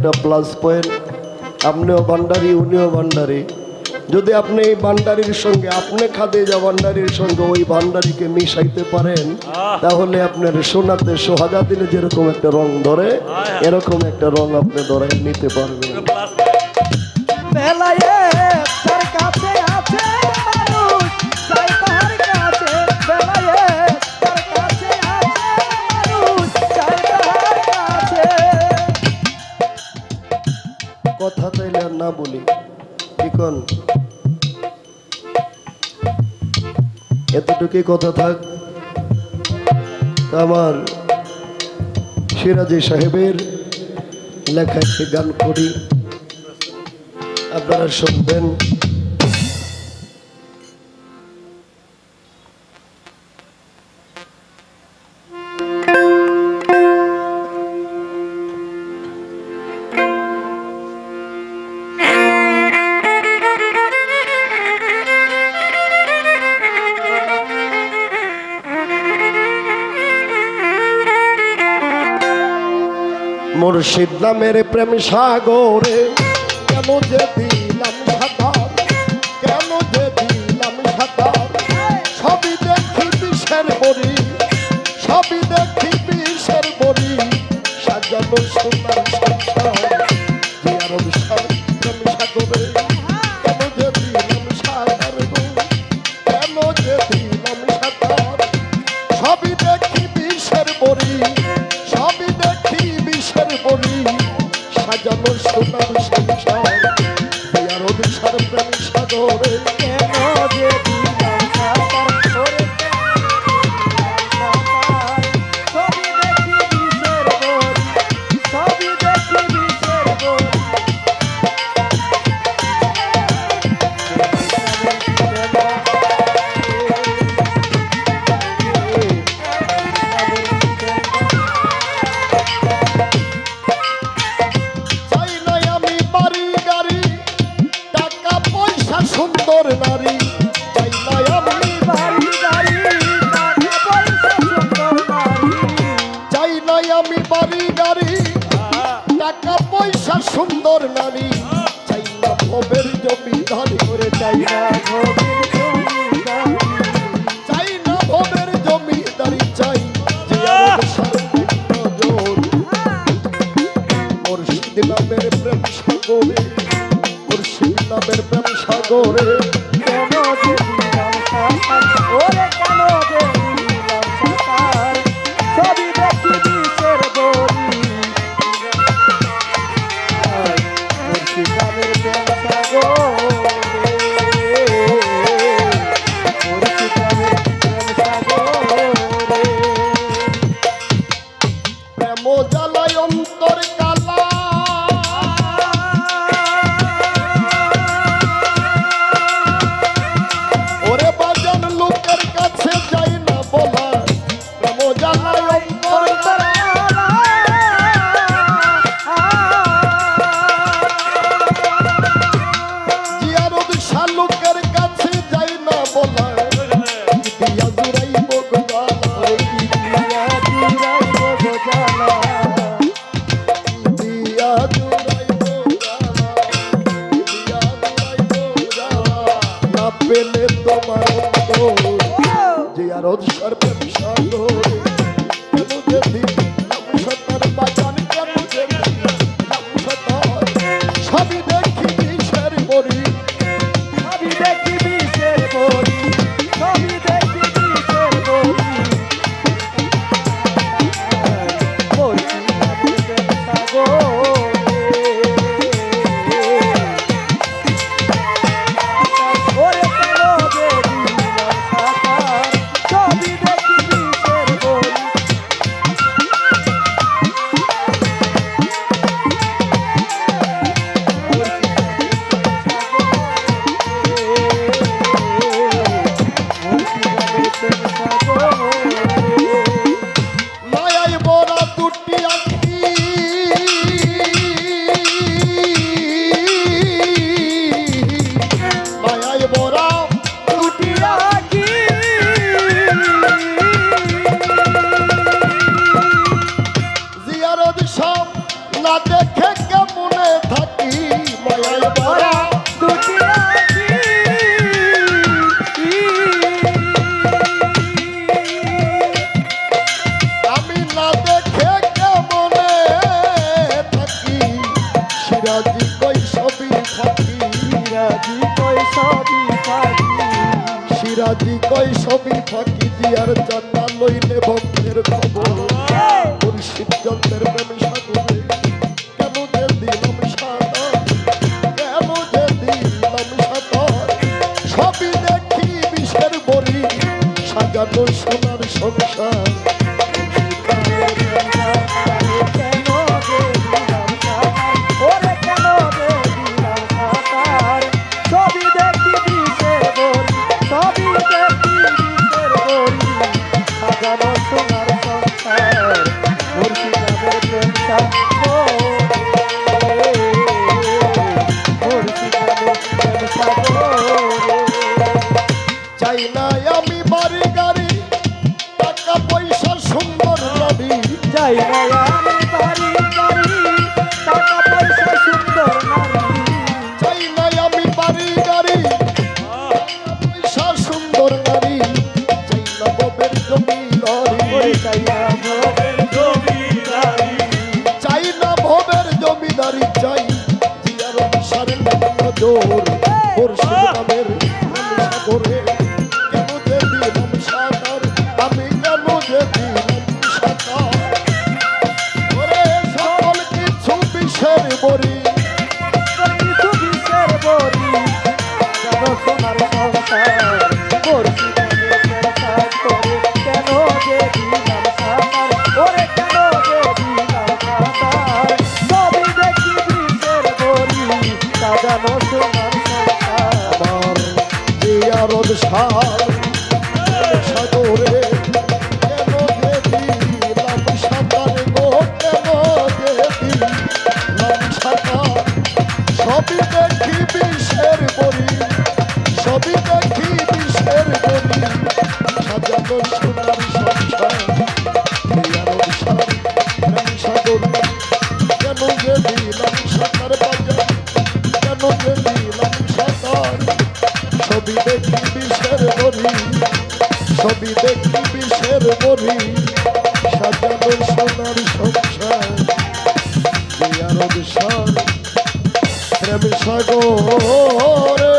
একটা plus point আপনিও ভান্ডারি উনিও ভান্ডারি যদি আপনি এই ভান্ডারির সঙ্গে আপনি খাদে যা ভান্ডারির সঙ্গে ওই ভান্ডারিকে মিশাইতে পারেন তাহলে আপনার সোনাতে সোহাজা দিলে যেরকম একটা রং ধরে এরকম একটা রং আপনি ধরে নিতে পারবেন। বেলায় এতটুকুই কথা থাক। আমার সিরাজি সাহেবের লেখা একটি গান করি। আপনারা শুনবেন। মুর্শিদ নামের প্রেম সাগরে কেমন যেদিন সংসার প্রেম সাগরে কেন যে সুন্দর নারী চাই না ভবের জমি ধান করে চাই না চাই না প্রেম সাগরে প্রেম সাগরে সকল ঠিক কই সবই ফাঁকি দিয়ার জানা লইলে দিলাম দেখি বিষের বড়ি ছবি দেখি বিষের বড়ি সাজানো সোনার সংসার প্রেম সাগর